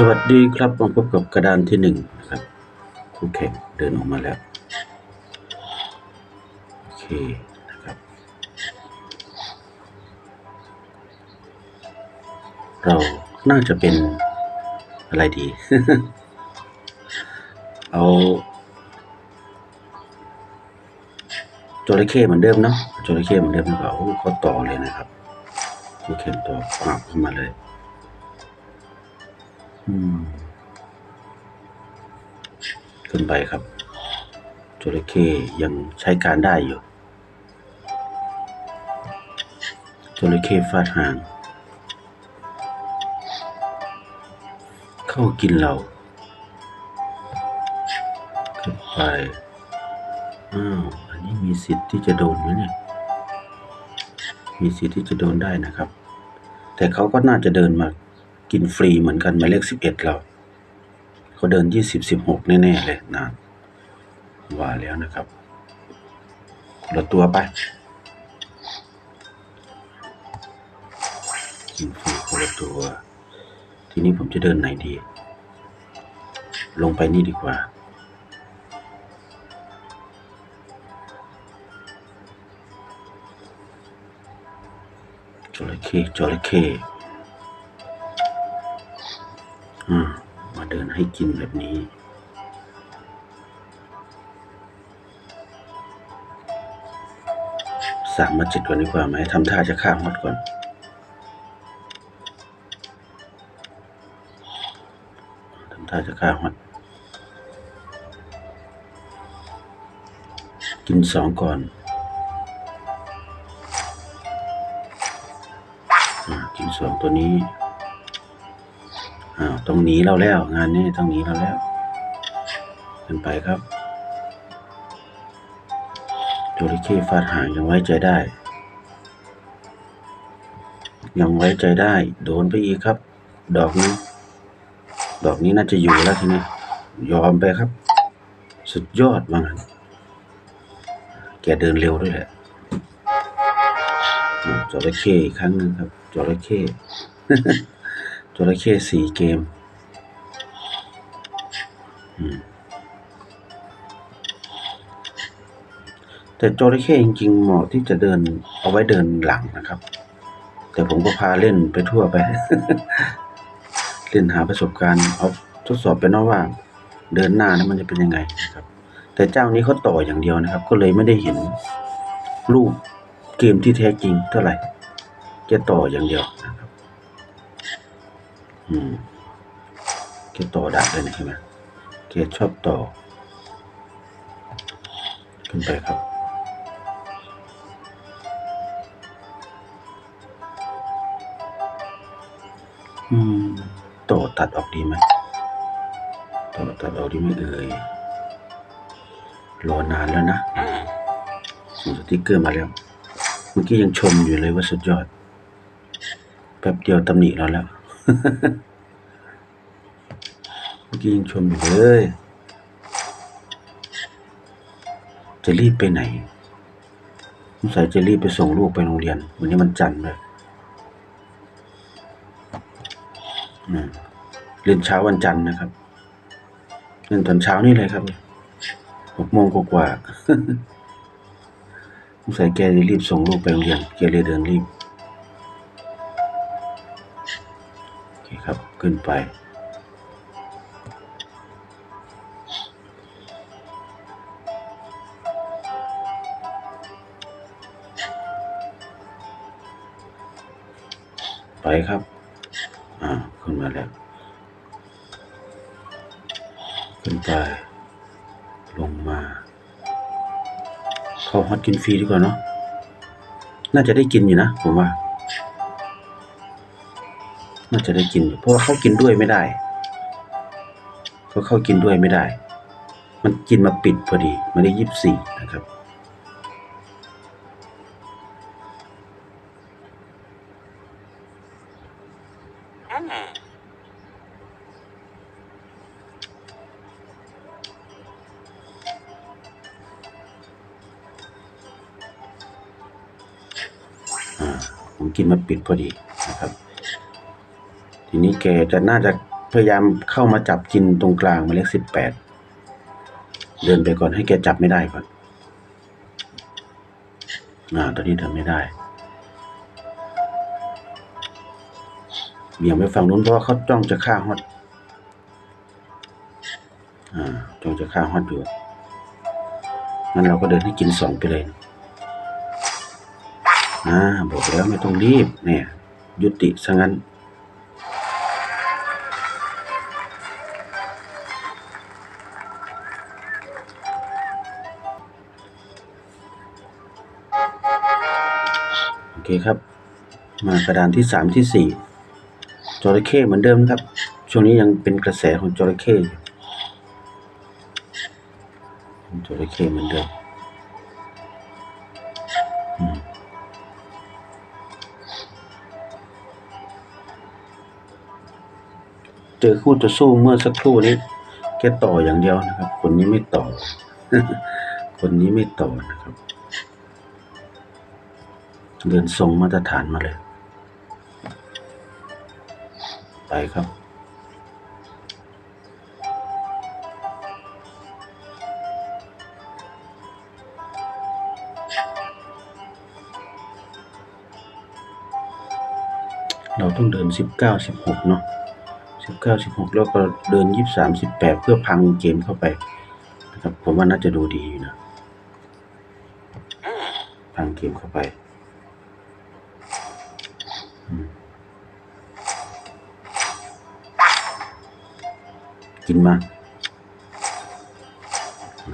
สวัสดีครับมาพบกับกระดานที่หนึ่งนะครับคู่แข่งเดินออกมาแล้ว โอเคนะครับ เราน่าจะเป็นอะไรดี เอาจระเข้เหมือนเดิมเนาะจระเข้เหมือนเดิมดีกว่าโอ้เขาต่อเลยนะครับคู่แข่งต่อปราบเข้ามาเลย ขึ้นไปครับจระเข้ยังใช้การได้อยู่จระเข้ฟาดหาง เข้ากินเราขึ้นไปอ้าวอันนี้มีสิทธิ์ที่จะโดนไหมเนี่ย มีสิทธิ์ที่จะโดนได้นะครับ แต่เขาก็น่าจะเดินมา กินฟรีเหมือนกันหมายเลขสิบเอ็ดเราเขาเดินยี่สิบสิบหกแน่ ๆ เลยนานว่าแล้วนะครับละตัวไปกินฟรีคนละตัว ทีนี้ผมจะเดินไหนดี ลงไปนี่ดีกว่าจระเข้จระเข้ มาเดินให้กินแบบนี้ สามมาจิตก่อนดีกว่าไหมทำท่าจะฆ่าฮอตก่อน ทำท่าจะฆ่าฮอตกินสองก่อนอกินสองตัวนี้ อ้าวต้องหนีเราแล้ว งานนี้ต้องหนีเราแล้วขึ้นไปครับจระเข้ฟาดหางยังไว้ใจได้ ยังไว้ใจได้ โดนไปอีกครับ ดอกนี้ ดอกนี้น่าจะอยู่แล้วทีนี้ยอมไปครับ สุดยอดว่างั้นแกเดินเร็วด้วยแหละอ่าจระเข้อีกครั้งนึงครับจระเข้ จระเข้สี่เกมแต่จระเข้จริงๆเหมาะที่จะเดินเอาไว้เดินหลังนะครับ แต่ผมก็พาเล่นไปทั่วไป เล่นหาประสบการณ์เอาทดสอบไปนาะว่า เดินหน้านั้นมันจะเป็นยังไงนะครับ แต่เจ้านี้เขาต่ออย่างเดียวนะครับ ก็เลยไม่ได้เห็นรูปเกมที่แท้จริงเท่าไหร่แกต่ออย่างเดียวนะครับ อืมแกต่อดักเลยนะใช่ไหมแกตชอบต่อ ขึ้นไปครับอืมต่อตัดออกดีไหมต่อตัดออกดีไหมเอ่ยรอนานแล้วนะส่งสติกเกอร์มาแล้ว เมื่อกี้ยังชมอยู่เลยว่าสุดยอด แป๊บเดียวตำหนิเราแล้ว เมื่อกี้ยังชมอยู่เลย จะรีบไปไหนสงสัยจะรีบไปส่งลูกไปโรงเรียน วันนี้มันจันทร์เลยเรียนเช้าวันจันทร์นะครับเรียนตอนเช้านี่เลยครับหกโมงกว่าๆสงสัยแกจะรีบส่งลูกไปโรงเรียนแกเลยเดินรีบ ครับขึ้นไป ไปครับ อ่า ขึ้นมาแล้ว ขึ้นไป ลงมา เข้าฮอตกินฟรีดีกว่าเนาะน่าจะได้กินอยู่นะ ผมว่า น่าจะได้กิน เพราะว่าเขากินด้วยไม่ได้เขาเข้ากินด้วยไม่ได้ มันกินมาปิดพอดีมันได้ยี่สิบสี่นะครับอ่าผมกินมาปิดพอดี ทีนี้แกจะน่าจะพยายามเข้ามาจับกินตรงกลางหมายเลขสิบแปดเดินไปก่อนให้แกจับไม่ได้ก่อนอ่าตอนนี้ทำไม่ได้เบี่ยงไปฝั่งนู้นเพราะว่าเขาจ้องจะฆ่าฮอตอ่าจ้องจะฆ่าฮอตอยู่งั้นเราก็เดินให้กินสองไปเลยอ่าบอกแล้วไม่ต้องรีบเนี่ย ยุติซะงั้น เคครับ มากระดานที่สามที่สี่จระเข้เหมือนเดิมนะครับ ช่วงนี้ยังเป็นกระแสของจระเข้จระเข้เหมือนเดิมอืมเจอคู่ต่อสู้เมื่อสักครู่นี้แค่ต่ออย่างเดียวนะครับ คนนี้ไม่ต่อ คนนี้ไม่ต่อนะครับ เดินทรงมาตรฐานมาเลย ไปครับ เราต้องเดินสิบเก้าสิบหกเนาะสิบเก้าสิบหกแล้วก็เดินยี่สามสิบแปดเพื่อพังเกมเข้าไปนะครับผมว่าน่าจะดูดีอยู่นะพังเกมเข้าไป กินมา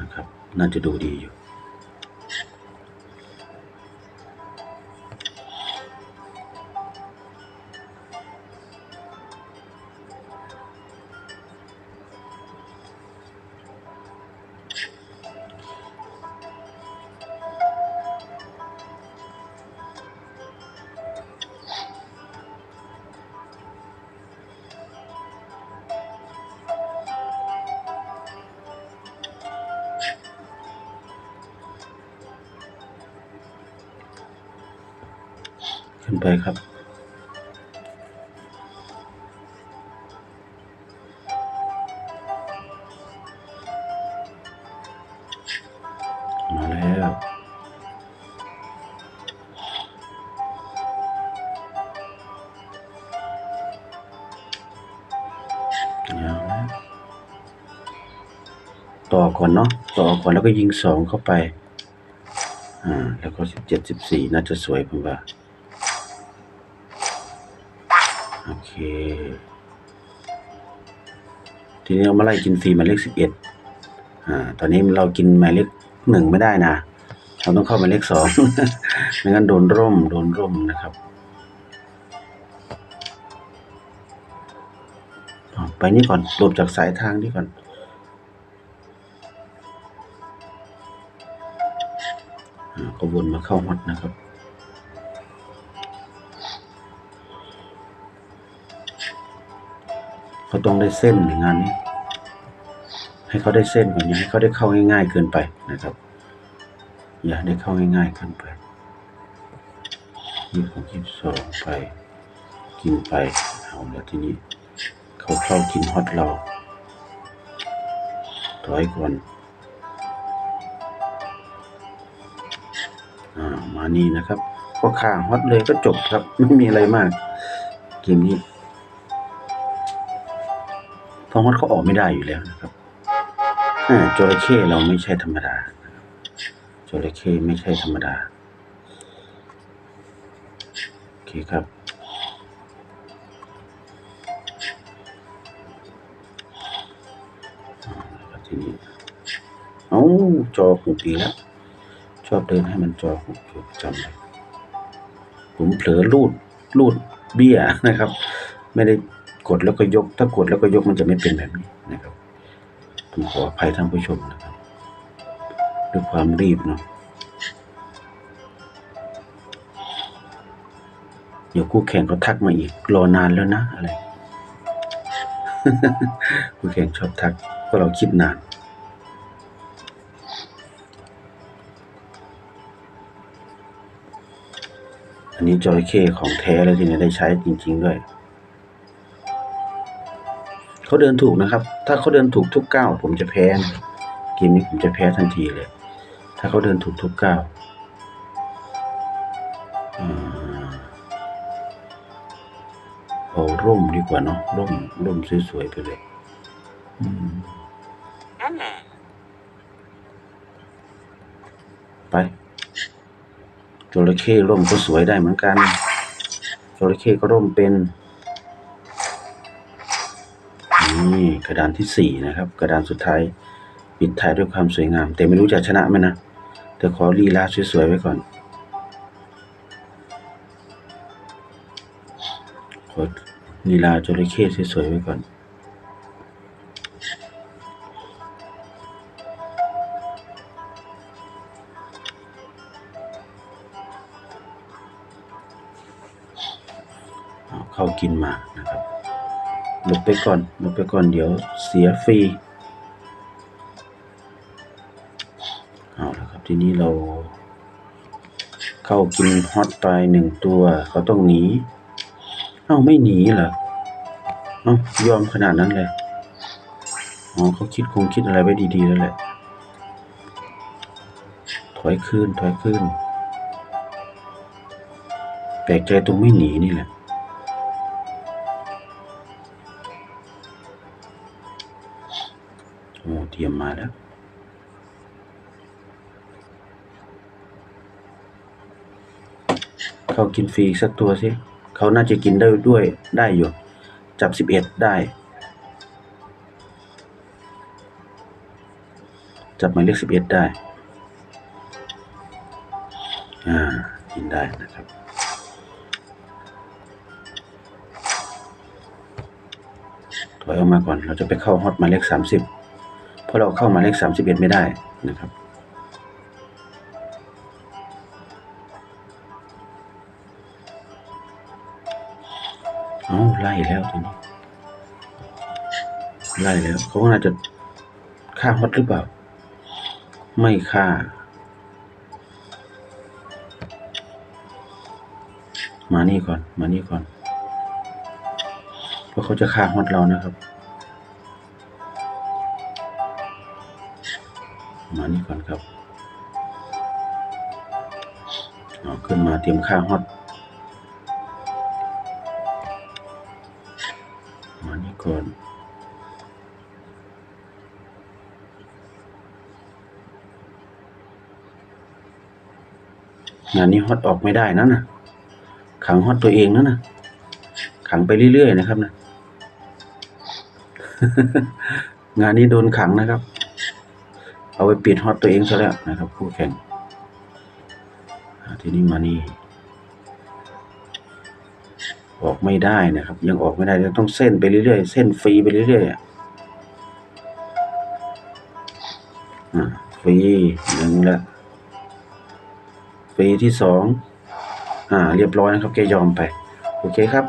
นะครับ น่าจะดูดีอยู่ ขึ้นไปครับมาแล้วเอาแล้ว ต่อก่อนเนาะ ต่อก่อนแล้วก็ยิงสองเข้าไป อ่า แล้วก็สิบเจ็ดสิบสี่น่าจะสวยผมว่า ทีนี้เรามาไล่กินฟรีหมายเลขสิบเอ็ดอ่า ตอนนี้เรากินหมายเลขหนึ่งไม่ได้นะ เราต้องเข้าหมายเลขสองไม่งั้นโดนร่ม โดนร่มนะครับ ไปนี่ก่อนหลบจากสายทางนี่ก่อนอ่าก็วนมาเข้าฮอตนะครับ เขาต้องได้เส้นในงานนี้ ให้เขาได้เส้นก่อนอย่าให้เขาได้เข้าง่ายๆเกินไปนะครับ อย่าได้เข้าง่ายๆเกินไปยี่สิบยี่สิบสองไป กินไปเอาแล้วทีนี้เขาเข้ากินฮอตเราถอยก่อนอ่ามานี่นะครับ ก็ข่าฮอตเลยก็จบครับ ไม่มีอะไรมาก เกมนี้ เพราะฮอตเขาออกไม่ได้อยู่แล้วนะครับจระเข้เราไม่ใช่ธรรมดาจระเข้ไม่ใช่ธรรมดา โอเคครับ ทีนี้ เอ้าจอหุบอีแล้ว ชอบเดินให้มันจอหุบอยู่ประจำเลยผมเผลอลูดลูดเบี้ยนะครับ ไม่ได้ กดแล้วก็ยก ถ้ากดแล้วก็ยกมันจะไม่เป็นแบบนี้นะครับผมขออภัยท่านผู้ชมนะครับด้วยความรีบเนาะเดี๋ยวคู่แข่งเขาทักมาอีกรอนานแล้วนะอะไรคู่แข่งชอบทักเพราะเราคิดนานอันนี้จระเข้ของแท้แล้วที่เนี่ยได้ใช้จริง ๆ ด้วย เขาเดินถูกนะครับ ถ้าเขาเดินถูกทุกเก้าผมจะแพ้นะเกมนี้ผมจะแพ้ทันทีเลย ถ้าเขาเดินถูกทุกเก้าวอ่าเอาร่มดีกว่าเนาะร่มร่มสวยๆไปเลยไปจระเข้ร่มก็สวยได้เหมือนกันจระเข้ก็ร่มเป็น นี่กระดานที่สี่นะครับ กระดานสุดท้าย ปิดท้ายด้วยความสวยงาม แต่ไม่รู้จะชนะไหมนะ แต่ขอลีลาสวยๆไว้ก่อน ขอลีลาจระเข้สวยๆไว้ก่อน หลบไปก่อนหลบไปก่อนเดี๋ยวเสียฟรีเอาละครับทีนี้เรา เข้ากินฮอตไปหนึ่งตัว เขาต้องหนี เอ้าไม่หนีเหรอเอ้ายอมขนาดนั้นเลยอ๋อเขาคิดคงคิดอะไรไว้ดีๆแล้วแหละ ถอยคืนถอยคืนแปลกใจตรงไม่หนีนี่แหละ เตรียมมาแล้ว เขากินฟรีสักตัวสิ เขาน่าจะกินได้ด้วยได้อยู่ จับสิบเอ็ดได้ จับหมายเลขสิบเอ็ดได้ อ่า กินได้นะครับถอยออกมาก่อน เราจะไปเข้าฮอตหมายเลขสามสิบ ราะเราเข้าหมายเลขสามสิบเอ็ดไม่ได้นะครับ เอาไล่แล้วทีนี้ ไล่แล้วเขาน่าจะฆ่าฮอตหรือเปล่า ไม่ฆ่า มานี่ก่อน มานี่ก่อน เพราะเขาจะฆ่าฮอตเรานะครับ มานี่ก่อนครับเอาขึ้นมาเตรียมฆ่าฮอตมานี่ก่อนงานนี้ฮอตออกไม่ได้นะนะขังฮอตตัวเองนะนะขังไปเรื่อยๆนะครับนะ งานนี้โดนขังนะครับ เอาไปปิดฮอตตัวเองซะแล้วนะครับคู่แข่งทีนี้มานี่ออกไม่ได้นะครับ ยังออกไม่ได้ยังต้องเส้นไปเรื่อยๆเส้นฟรีไปเรื่อยๆอะฟรีหนึ่งละฟรีที่สองอ่า เรียบร้อยนะครับแกยอมไป โอเคครับ